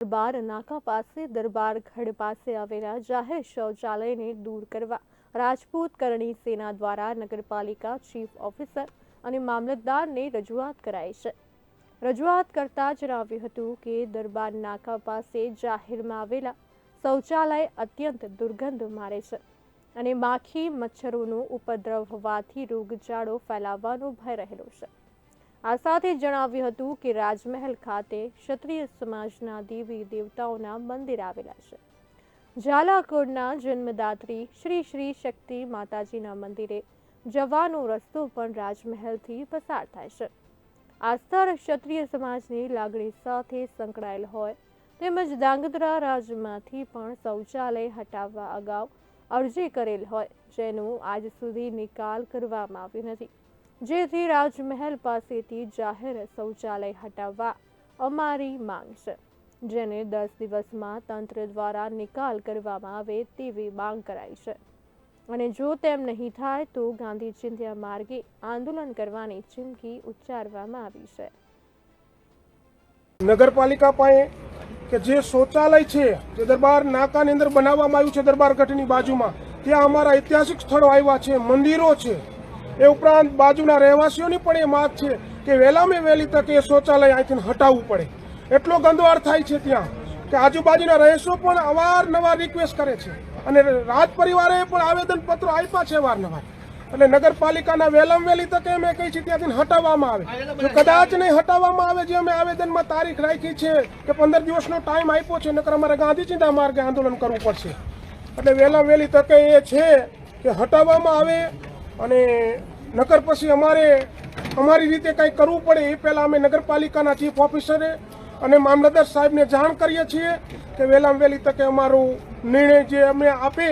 દરબાર નાકા પાસે, દરબાર ગઢ પાસે આવેલા જાહેર શૌચાલયને દૂર કરવા રાજપૂત કરણી સેના દ્વારા નગરપાલિકા ચીફ ઓફિસર અને મામલતદારને રજૂઆત કરાઈ છે. રજૂઆત કરતા જણાવ્યું હતું કે દરબાર નાકા પાસે જાહેરમાં આવેલા શૌચાલય અત્યંત દુર્ગંધ મારે છે અને માખી, મચ્છરોનો ઉપદ્રવ હોવાથી રોગચાળો ફેલાવવાનો ભય રહેલો છે. આ સાથે જણાવ્યું હતું કે રાજમહેલ ખાતે ક્ષત્રિય સમાજના દેવી દેવતાઓના મંદિર આવેલા છે. ઝાલાકોડના જન્મદાત્રી શ્રી શ્રી શક્તિ માતાજીના મંદિરે જવાનો રસ્તો પણ રાજમહેલથી પસાર થાય છે. આ સ્થળ ક્ષત્રિય સમાજની લાગણી સાથે સંકળાયેલ હોય, તેમજ ધાંગધ્રા રાજમાંથી પણ શૌચાલય હટાવવા અગાઉ અરજી કરેલ હોય, જેનો આજ સુધી નિકાલ કરવામાં આવ્યો નથી. જેથી રાજમહેલ પાસેથી જાહેર શૌચાલય હટાવવા અમારી માંગ છે. જેને દસ દિવસમાં તંત્ર દ્વારા નિકાલ કરવામાં આવે તેવી માંગ કરાઈ છે. અને જો તેમ નહીં થાય તો ગાંધી ચિંધ્યા માર્ગે આંદોલન કરવાની ચીમકી ઉચ્ચારવામાં આવી છે. નગરપાલિકા પાસે કે જે શૌચાલય છે જે દરબાર નાકાની અંદર બનાવવામાં આવ્યું છે દરબાર ગઢની બાજુમાં, ત્યાં અમારા ઐતિહાસિક સ્થળો આવ્યા છે, મંદિરો છે. એ ઉપરાંત બાજુના રહેવાસીઓની પણ એ માંગ છે કે વહેલામાં વહેલી તકે એ શૌચાલય અહીંથી હટાવવું પડે. એટલો ગંદવાડ થાય છે ત્યાં કે આજુબાજુના રહીશો પણ અવારનવાર રિક્વેસ્ટ કરે છે. અને રાજ પરિવારે પણ આવેદનપત્રો આપ્યા છે વારનવાર એટલે નગરપાલિકાના વહેલામ વહેલી તકે અમે કહી છીએ ત્યાંથી હટાવવામાં આવે. કદાચ નહીં હટાવવામાં આવે જે અમે આવેદનમાં તારીખ રાખી છે કે પંદર દિવસનો ટાઈમ આપ્યો છે, નકર અમારે ગાંધીજીના માર્ગે આંદોલન કરવું પડશે. એટલે વહેલામ વહેલી તકે એ છે કે હટાવવામાં આવે અને નકર પછી અમારે અમારી રીતે કંઈ કરવું પડે એ પહેલાં અમે નગરપાલિકાના ચીફ ઓફિસરે અને મામલતદાર સાહેબને જાણ કરીએ છીએ કે વહેલામાં વહેલી તકે અમારું નિર્ણય જે અમે આપે